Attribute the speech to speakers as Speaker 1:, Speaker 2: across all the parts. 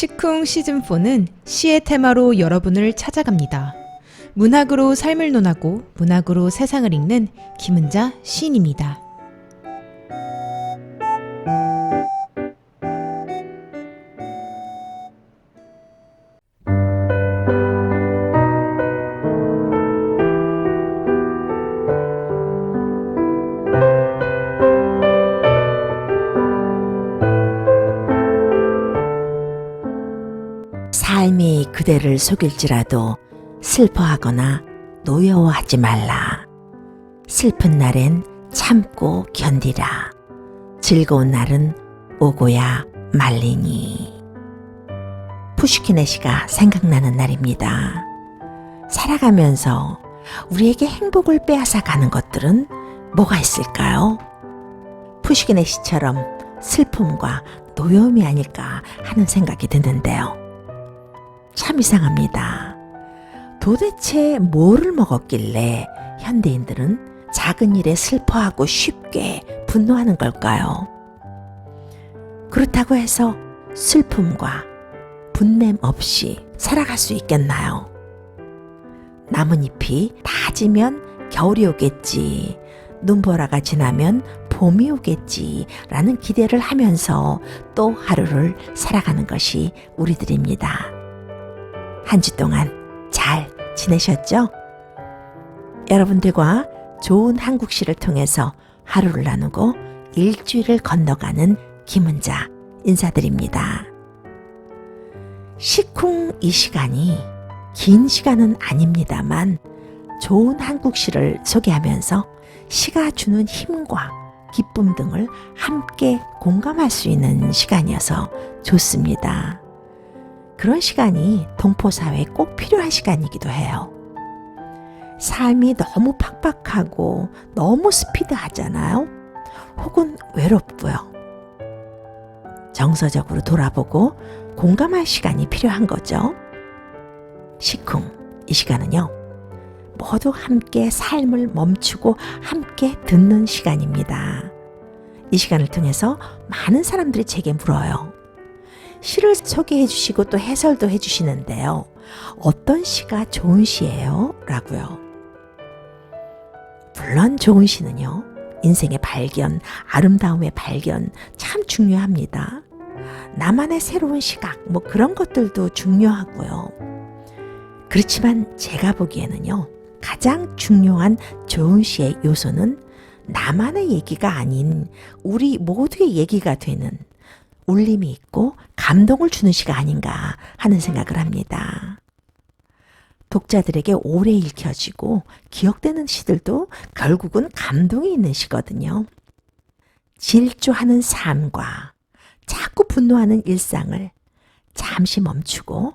Speaker 1: 시쿵 시즌4는 시의 테마로 여러분을 찾아갑니다. 문학으로 삶을 논하고 문학으로 세상을 읽는 김은자 시인입니다.
Speaker 2: 그대를 속일지라도 슬퍼하거나 노여워하지 말라. 슬픈 날엔 참고 견디라. 즐거운 날은 오고야 말리니. 푸시킨의 시가 생각나는 날입니다. 살아가면서 우리에게 행복을 빼앗아 가는 것들은 뭐가 있을까요? 푸시킨의 시처럼 슬픔과 노여움이 아닐까 하는 생각이 드는데요. 참 이상합니다. 도대체 뭐를 먹었길래 현대인들은 작은 일에 슬퍼하고 쉽게 분노하는 걸까요? 그렇다고 해서 슬픔과 분냄 없이 살아갈 수 있겠나요? 나뭇잎이 다 지면 겨울이 오겠지. 눈보라가 지나면 봄이 오겠지. 라는 기대를 하면서 또 하루를 살아가는 것이 우리들입니다. 한 주 동안 잘 지내셨죠? 여러분들과 좋은 한국시를 통해서 하루를 나누고 일주일을 건너가는 김은자 인사드립니다. 시쿵 이 시간이 긴 시간은 아닙니다만 좋은 한국시를 소개하면서 시가 주는 힘과 기쁨 등을 함께 공감할 수 있는 시간이어서 좋습니다. 그런 시간이 동포사회에 꼭 필요한 시간이기도 해요. 삶이 너무 팍팍하고 너무 스피드하잖아요. 혹은 외롭고요. 정서적으로 돌아보고 공감할 시간이 필요한 거죠. 시쿵, 이 시간은요. 모두 함께 삶을 멈추고 함께 듣는 시간입니다. 이 시간을 통해서 많은 사람들이 제게 물어요. 시를 소개해 주시고 또 해설도 해 주시는데요. 어떤 시가 좋은 시예요? 라고요. 물론 좋은 시는요. 인생의 발견, 아름다움의 발견 참 중요합니다. 나만의 새로운 시각, 뭐 그런 것들도 중요하고요. 그렇지만 제가 보기에는요. 가장 중요한 좋은 시의 요소는 나만의 얘기가 아닌 우리 모두의 얘기가 되는 울림이 있고 감동을 주는 시가 아닌가 하는 생각을 합니다. 독자들에게 오래 읽혀지고 기억되는 시들도 결국은 감동이 있는 시거든요. 질주하는 삶과 자꾸 분노하는 일상을 잠시 멈추고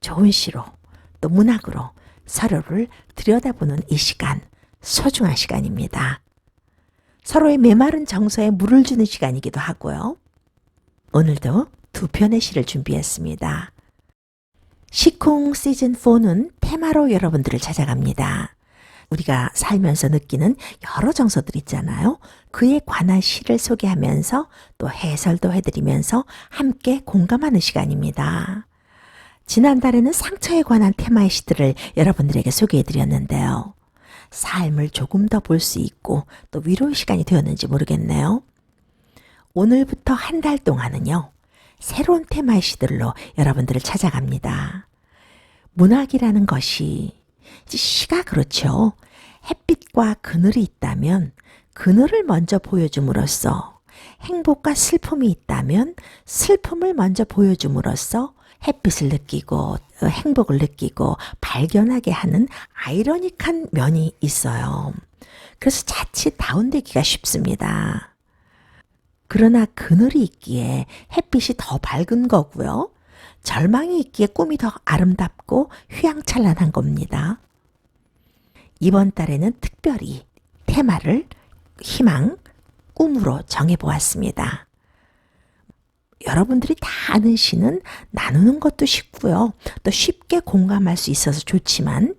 Speaker 2: 좋은 시로 또 문학으로 서로를 들여다보는 이 시간 소중한 시간입니다. 서로의 메마른 정서에 물을 주는 시간이기도 하고요. 오늘도 두 편의 시를 준비했습니다. 시콩 시즌4는 테마로 여러분들을 찾아갑니다. 우리가 살면서 느끼는 여러 정서들 있잖아요. 그에 관한 시를 소개하면서 또 해설도 해드리면서 함께 공감하는 시간입니다. 지난달에는 상처에 관한 테마의 시들을 여러분들에게 소개해드렸는데요. 삶을 조금 더 볼 수 있고 또 위로의 시간이 되었는지 모르겠네요. 오늘부터 한 달 동안은요, 새로운 테마의 시들로 여러분들을 찾아갑니다. 문학이라는 것이, 시가 그렇죠. 햇빛과 그늘이 있다면 그늘을 먼저 보여줌으로써 행복과 슬픔이 있다면 슬픔을 먼저 보여줌으로써 햇빛을 느끼고 행복을 느끼고 발견하게 하는 아이러닉한 면이 있어요. 그래서 자칫 다운되기가 쉽습니다. 그러나 그늘이 있기에 햇빛이 더 밝은 거고요. 절망이 있기에 꿈이 더 아름답고 휘황찬란한 겁니다. 이번 달에는 특별히 테마를 희망, 꿈으로 정해보았습니다. 여러분들이 다 아는 시는 나누는 것도 쉽고요. 또 쉽게 공감할 수 있어서 좋지만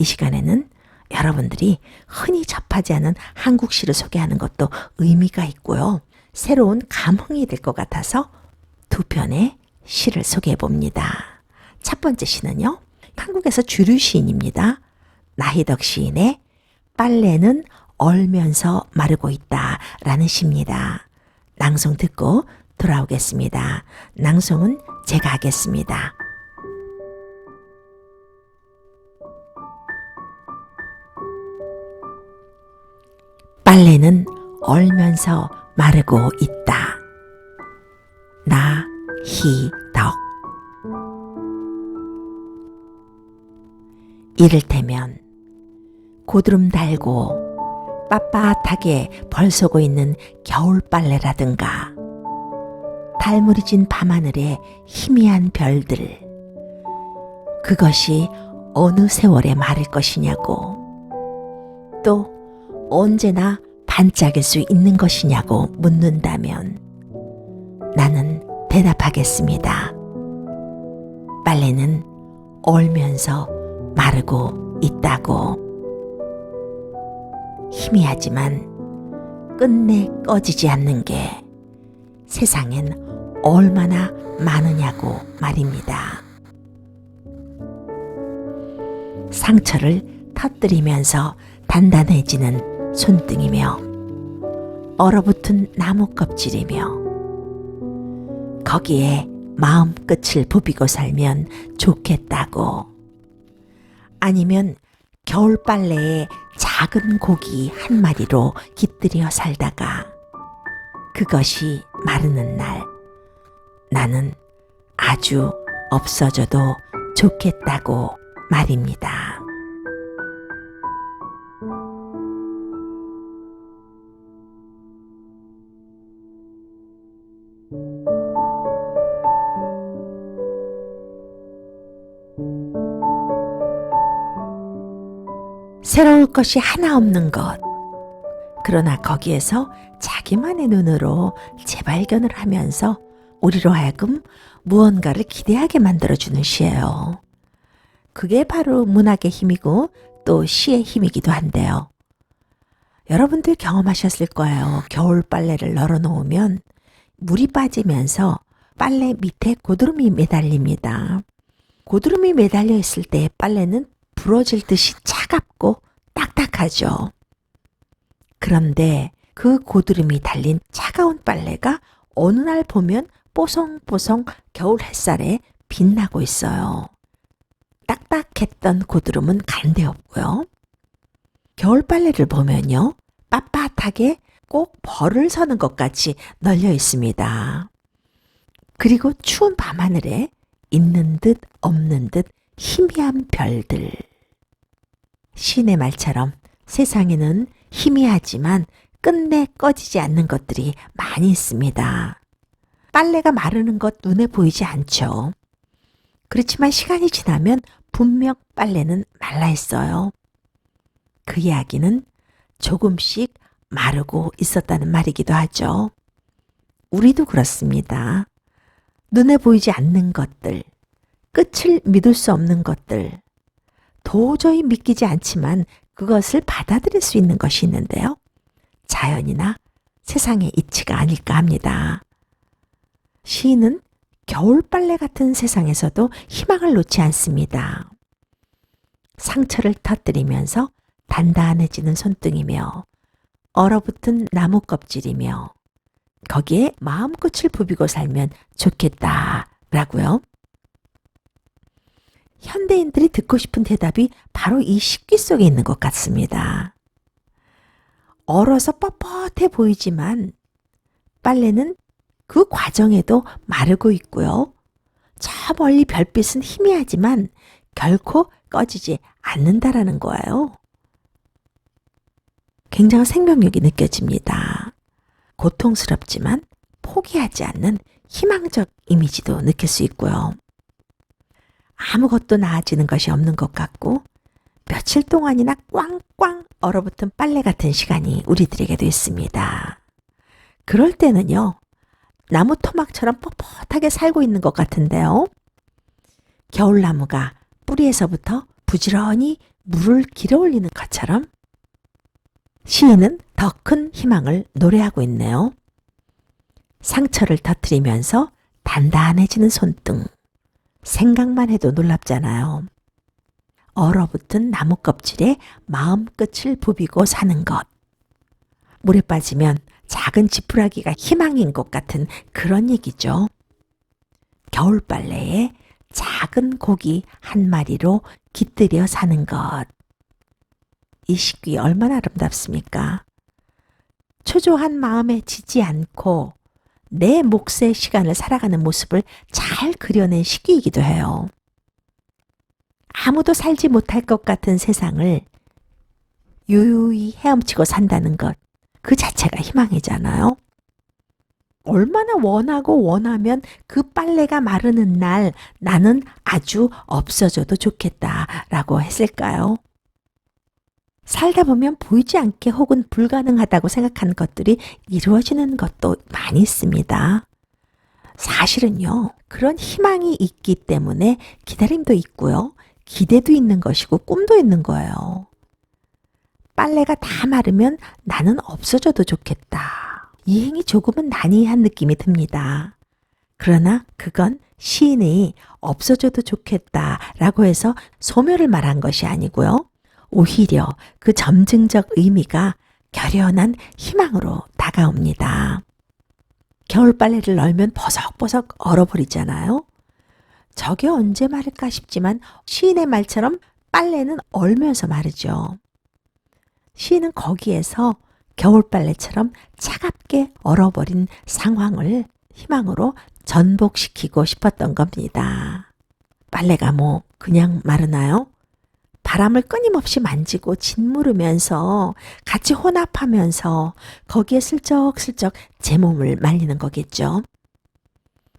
Speaker 2: 이 시간에는 여러분들이 흔히 접하지 않은 한국 시를 소개하는 것도 의미가 있고요. 새로운 감흥이 될 것 같아서 두 편의 시를 소개해 봅니다. 첫 번째 시는요. 한국에서 주류 시인입니다. 나희덕 시인의 빨래는 얼면서 마르고 있다 라는 시입니다. 낭송 듣고 돌아오겠습니다. 낭송은 제가 하겠습니다. 빨래는 얼면서 마르고 있다. 나희덕 이를테면 고드름 달고 빳빳하게 벌 쏘고 있는 겨울 빨래라든가 달무리 진 밤하늘의 희미한 별들 그것이 어느 세월에 마를 것이냐고 또 언제나 반짝일 수 있는 것이냐고 묻는다면 나는 대답하겠습니다. 빨래는 얼면서 마르고 있다고. 희미하지만 끝내 꺼지지 않는 게 세상엔 얼마나 많으냐고 말입니다. 상처를 터뜨리면서 단단해지는 손등이며 얼어붙은 나무 껍질이며 거기에 마음 끝을 부비고 살면 좋겠다고 아니면 겨울 빨래에 작은 고기 한 마리로 깃들여 살다가 그것이 마르는 날 나는 아주 없어져도 좋겠다고 말입니다. 새로울 것이 하나 없는 것. 그러나 거기에서 자기만의 눈으로 재발견을 하면서 우리로 하여금 무언가를 기대하게 만들어주는 시예요. 그게 바로 문학의 힘이고 또 시의 힘이기도 한데요. 여러분들 경험하셨을 거예요. 겨울 빨래를 널어 놓으면 물이 빠지면서 빨래 밑에 고드름이 매달립니다. 고드름이 매달려 있을 때 빨래는 부러질 듯이 차갑고 딱딱하죠. 그런데 그 고드름이 달린 차가운 빨래가 어느 날 보면 뽀송뽀송 겨울 햇살에 빛나고 있어요. 딱딱했던 고드름은 간데없고요. 겨울 빨래를 보면요. 빳빳하게 꼭 벌을 서는 것 같이 널려 있습니다. 그리고 추운 밤하늘에 있는 듯 없는 듯 희미한 별들. 신의 말처럼 세상에는 희미하지만 끝내 꺼지지 않는 것들이 많이 있습니다. 빨래가 마르는 것 눈에 보이지 않죠. 그렇지만 시간이 지나면 분명 빨래는 말라 있어요. 그 이야기는 조금씩 마르고 있었다는 말이기도 하죠. 우리도 그렇습니다. 눈에 보이지 않는 것들, 끝을 믿을 수 없는 것들, 도저히 믿기지 않지만 그것을 받아들일 수 있는 것이 있는데요. 자연이나 세상의 이치가 아닐까 합니다. 시인은 겨울빨래 같은 세상에서도 희망을 놓지 않습니다. 상처를 터뜨리면서 단단해지는 손등이며 얼어붙은 나무 껍질이며 거기에 마음끝을 부비고 살면 좋겠다라고요. 현대인들이 듣고 싶은 대답이 바로 이 식기 속에 있는 것 같습니다. 얼어서 뻣뻣해 보이지만 빨래는 그 과정에도 마르고 있고요. 저 멀리 별빛은 희미하지만 결코 꺼지지 않는다라는 거예요. 굉장한 생명력이 느껴집니다. 고통스럽지만 포기하지 않는 희망적 이미지도 느낄 수 있고요. 아무것도 나아지는 것이 없는 것 같고 며칠 동안이나 꽝꽝 얼어붙은 빨래 같은 시간이 우리들에게도 있습니다. 그럴 때는요, 나무 토막처럼 뻣뻣하게 살고 있는 것 같은데요. 겨울나무가 뿌리에서부터 부지런히 물을 길어 올리는 것처럼 시인은 더 큰 희망을 노래하고 있네요. 상처를 터뜨리면서 단단해지는 손등. 생각만 해도 놀랍잖아요. 얼어붙은 나무 껍질에 마음 끝을 부비고 사는 것. 물에 빠지면 작은 지푸라기가 희망인 것 같은 그런 얘기죠. 겨울 빨래에 작은 고기 한 마리로 깃들여 사는 것. 이 식귀 얼마나 아름답습니까? 초조한 마음에 지지 않고 내 몫의 시간을 살아가는 모습을 잘 그려낸 시기이기도 해요. 아무도 살지 못할 것 같은 세상을 유유히 헤엄치고 산다는 것, 그 자체가 희망이잖아요. 얼마나 원하고 원하면 그 빨래가 마르는 날 나는 아주 없어져도 좋겠다라고 했을까요? 살다 보면 보이지 않게 혹은 불가능하다고 생각한 것들이 이루어지는 것도 많이 있습니다. 사실은요, 그런 희망이 있기 때문에 기다림도 있고요, 기대도 있는 것이고 꿈도 있는 거예요. 빨래가 다 마르면 나는 없어져도 좋겠다. 이 행이 조금은 난이한 느낌이 듭니다. 그러나 그건 시인이 없어져도 좋겠다 라고 해서 소멸을 말한 것이 아니고요. 오히려 그 점증적 의미가 결연한 희망으로 다가옵니다. 겨울 빨래를 널면 버석버석 얼어버리잖아요. 저게 언제 마를까 싶지만 시인의 말처럼 빨래는 얼면서 마르죠. 시인은 거기에서 겨울 빨래처럼 차갑게 얼어버린 상황을 희망으로 전복시키고 싶었던 겁니다. 빨래가 뭐 그냥 마르나요? 바람을 끊임없이 만지고 짓무르면서 같이 혼합하면서 거기에 슬쩍슬쩍 제 몸을 말리는 거겠죠.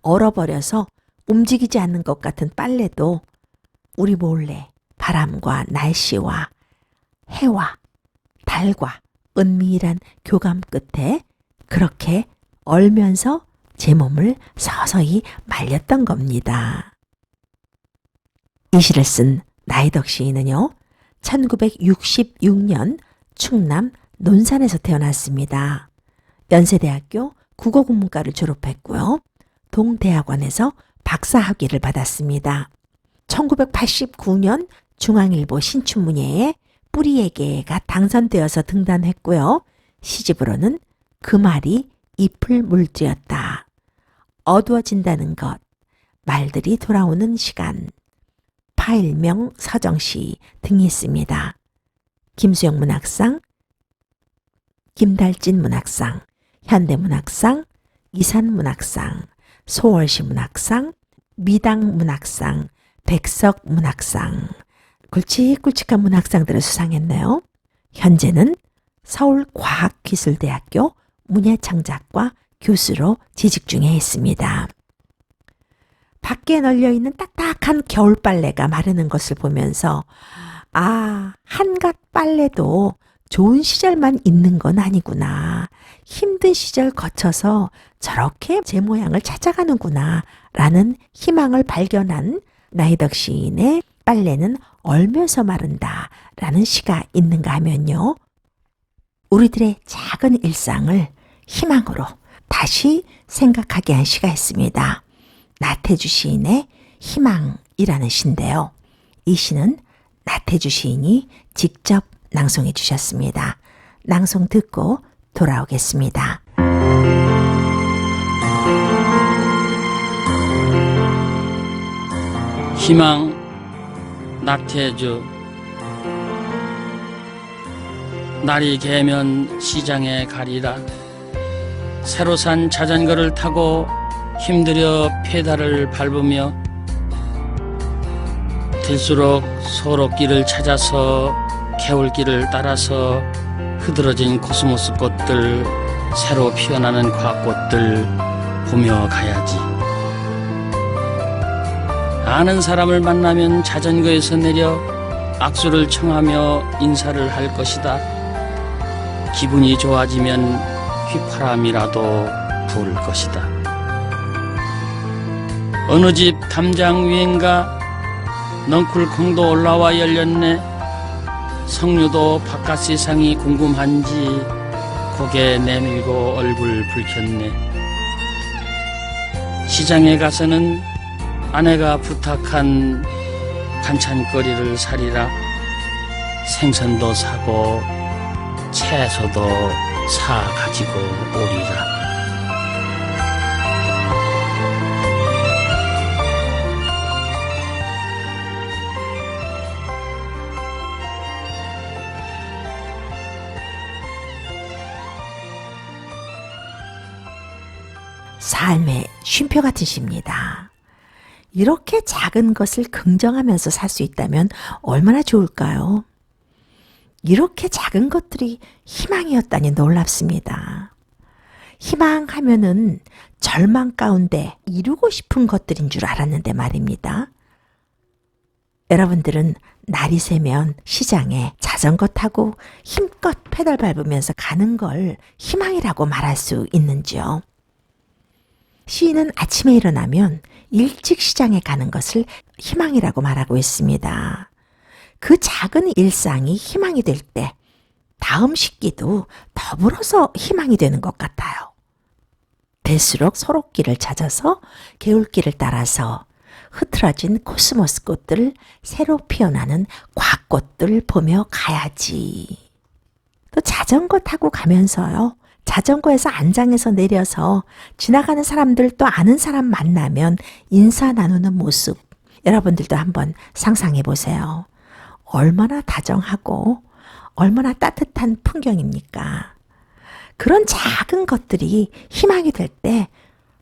Speaker 2: 얼어버려서 움직이지 않는 것 같은 빨래도 우리 몰래 바람과 날씨와 해와 달과 은밀한 교감 끝에 그렇게 얼면서 제 몸을 서서히 말렸던 겁니다. 이 시를 쓴 나이덕 시인은요, 1966년 충남 논산에서 태어났습니다. 연세대학교 국어국문과를 졸업했고요. 동대학원에서 박사 학위를 받았습니다. 1989년 중앙일보 신춘문예에 뿌리에게가 당선되어서 등단했고요. 시집으로는 그 말이 잎을 물들였다. 어두워진다는 것, 말들이 돌아오는 시간, 파일명 서정시 등이 있습니다. 김수영 문학상, 김달진 문학상, 현대문학상, 이산문학상, 소월시 문학상, 미당 문학상, 백석 문학상, 굵직굵직한 문학상들을 수상했네요. 현재는 서울과학기술대학교 문예창작과 교수로 재직 중에 있습니다. 밖에 널려 있는 딱딱한 겨울 빨래가 마르는 것을 보면서 아, 한갓 빨래도 좋은 시절만 있는 건 아니구나. 힘든 시절 거쳐서 저렇게 제 모양을 찾아가는구나. 라는 희망을 발견한 나이덕 시인의 빨래는 얼면서 마른다. 라는 시가 있는가 하면요. 우리들의 작은 일상을 희망으로 다시 생각하게 한 시가 있습니다. 나태주 시인의 희망이라는 시인데요. 이 시는 나태주 시인이 직접 낭송해 주셨습니다. 낭송 듣고 돌아오겠습니다.
Speaker 3: 희망 낙태주 날이 개면 시장에 가리라 새로 산 자전거를 타고 힘들여 페달을 밟으며 들수록 소록길을 찾아서 개울길을 따라서 흐드러진 코스모스 꽃들 새로 피어나는 과꽃들 보며 가야지 아는 사람을 만나면 자전거에서 내려 악수를 청하며 인사를 할 것이다. 기분이 좋아지면 휘파람이라도 불 것이다. 어느 집 담장 위엔가 넝쿨콩도 올라와 열렸네. 성류도 바깥 세상이 궁금한지 고개 내밀고 얼굴 붉혔네. 시장에 가서는 아내가 부탁한 반찬거리를 사리라 생선도 사고 채소도 사 가지고 오리라.
Speaker 2: 삶의 쉼표 같은 시입니다. 이렇게 작은 것을 긍정하면서 살 수 있다면 얼마나 좋을까요? 이렇게 작은 것들이 희망이었다니 놀랍습니다. 희망하면은 절망 가운데 이루고 싶은 것들인 줄 알았는데 말입니다. 여러분들은 날이 새면 시장에 자전거 타고 힘껏 페달 밟으면서 가는 걸 희망이라고 말할 수 있는지요? 시인은 아침에 일어나면 일찍 시장에 가는 것을 희망이라고 말하고 있습니다. 그 작은 일상이 희망이 될 때 다음 식기도 더불어서 희망이 되는 것 같아요. 될수록 소록길을 찾아서 개울길을 따라서 흐트러진 코스모스 꽃들, 새로 피어나는 곽꽃들 보며 가야지. 또 자전거 타고 가면서요. 자전거에서 안장에서 내려서 지나가는 사람들 또 아는 사람 만나면 인사 나누는 모습 여러분들도 한번 상상해 보세요. 얼마나 다정하고 얼마나 따뜻한 풍경입니까? 그런 작은 것들이 희망이 될 때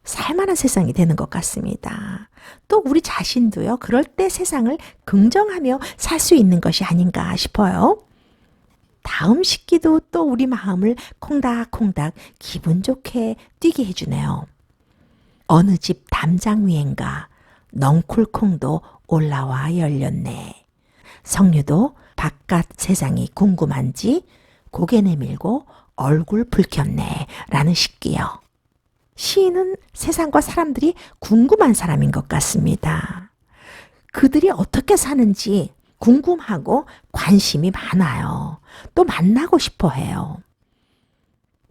Speaker 2: 살만한 세상이 되는 것 같습니다. 또 우리 자신도요, 그럴 때 세상을 긍정하며 살 수 있는 것이 아닌가 싶어요. 다음 식기도 또 우리 마음을 콩닥콩닥 기분 좋게 뛰게 해주네요. 어느 집 담장 위엔가 넝쿨콩도 올라와 열렸네. 성류도 바깥 세상이 궁금한지 고개 내밀고 얼굴 붉혔네. 라는 식기요. 시인은 세상과 사람들이 궁금한 사람인 것 같습니다. 그들이 어떻게 사는지 궁금하고 관심이 많아요. 또 만나고 싶어 해요.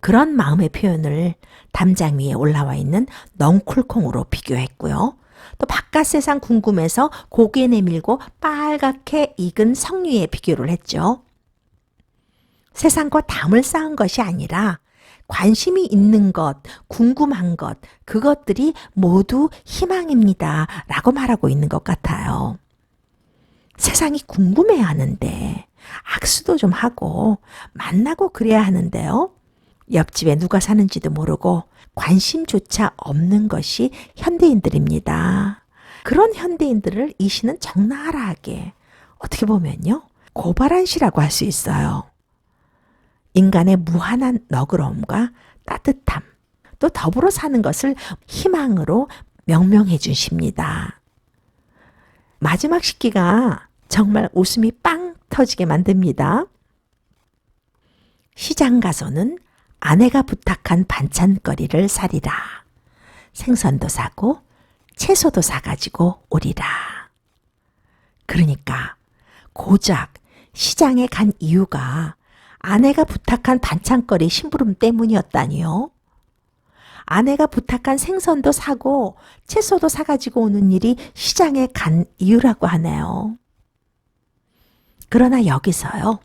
Speaker 2: 그런 마음의 표현을 담장 위에 올라와 있는 넝쿨콩으로 비교했고요. 또 바깥 세상 궁금해서 고개 내밀고 빨갛게 익은 석류에 비교를 했죠. 세상과 담을 쌓은 것이 아니라 관심이 있는 것, 궁금한 것, 그것들이 모두 희망입니다. 라고 말하고 있는 것 같아요. 세상이 궁금해 하는데, 악수도 좀 하고, 만나고 그래야 하는데요. 옆집에 누가 사는지도 모르고 관심조차 없는 것이 현대인들입니다. 그런 현대인들을 이 시는 적나라하게 어떻게 보면요. 고발한 시라고 할 수 있어요. 인간의 무한한 너그러움과 따뜻함, 또 더불어 사는 것을 희망으로 명명해 준 시입니다. 마지막 식기가 정말 웃음이 빵 터지게 만듭니다. 시장 가서는 아내가 부탁한 반찬거리를 사리라. 생선도 사고 채소도 사가지고 오리라. 그러니까 고작 시장에 간 이유가 아내가 부탁한 반찬거리 심부름 때문이었다니요. 아내가 부탁한 생선도 사고 채소도 사가지고 오는 일이 시장에 간 이유라고 하네요. 그러나 여기서요,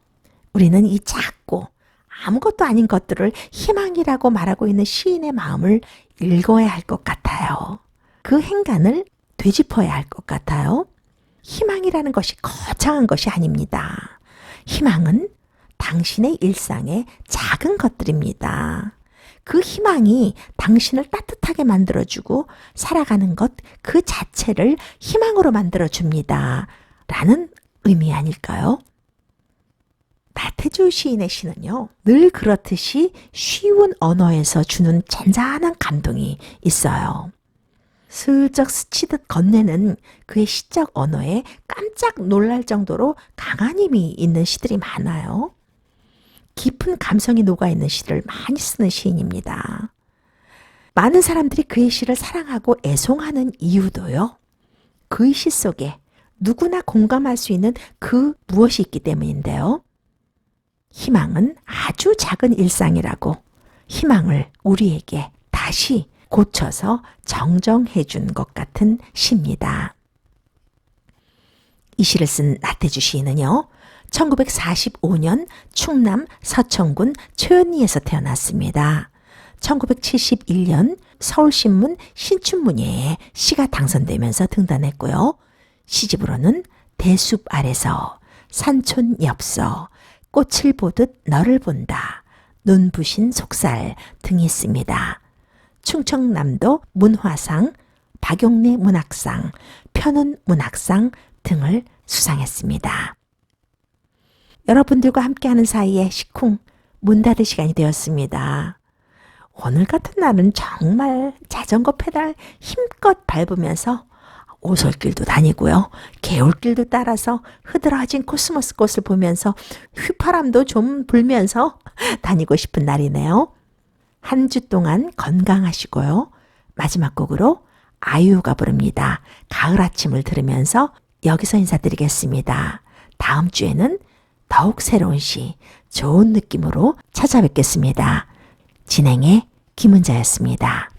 Speaker 2: 우리는 이 작고 아무것도 아닌 것들을 희망이라고 말하고 있는 시인의 마음을 읽어야 할 것 같아요. 그 행간을 되짚어야 할 것 같아요. 희망이라는 것이 거창한 것이 아닙니다. 희망은 당신의 일상의 작은 것들입니다. 그 희망이 당신을 따뜻하게 만들어주고 살아가는 것 그 자체를 희망으로 만들어줍니다. 라는 의미 아닐까요? 나태주 시인의 시는요, 늘 그렇듯이 쉬운 언어에서 주는 잔잔한 감동이 있어요. 슬쩍 스치듯 건네는 그의 시적 언어에 깜짝 놀랄 정도로 강한 힘이 있는 시들이 많아요. 깊은 감성이 녹아있는 시를 많이 쓰는 시인입니다. 많은 사람들이 그의 시를 사랑하고 애송하는 이유도요. 그의 시 속에 누구나 공감할 수 있는 그 무엇이 있기 때문인데요. 희망은 아주 작은 일상이라고 희망을 우리에게 다시 고쳐서 정정해 준 것 같은 시입니다. 이 시를 쓴 나태주 시인은요. 1945년 충남 서천군 최연리에서 태어났습니다. 1971년 서울신문 신춘문예에 시가 당선되면서 등단했고요. 시집으로는 대숲 아래서 산촌 엽서 꽃을 보듯 너를 본다 눈부신 속살 등이 있습니다. 충청남도 문화상, 박용래 문학상, 편운 문학상 등을 수상했습니다. 여러분들과 함께하는 사이에 식쿵 문 닫을 시간이 되었습니다. 오늘 같은 날은 정말 자전거 페달 힘껏 밟으면서 오솔길도 다니고요. 개울길도 따라서 흐드러진 코스모스 꽃을 보면서 휘파람도 좀 불면서 다니고 싶은 날이네요. 한 주 동안 건강하시고요. 마지막 곡으로 아이유가 부릅니다. 가을 아침을 들으면서 여기서 인사드리겠습니다. 다음 주에는 더욱 새로운 시, 좋은 느낌으로 찾아뵙겠습니다. 진행의 김은자였습니다.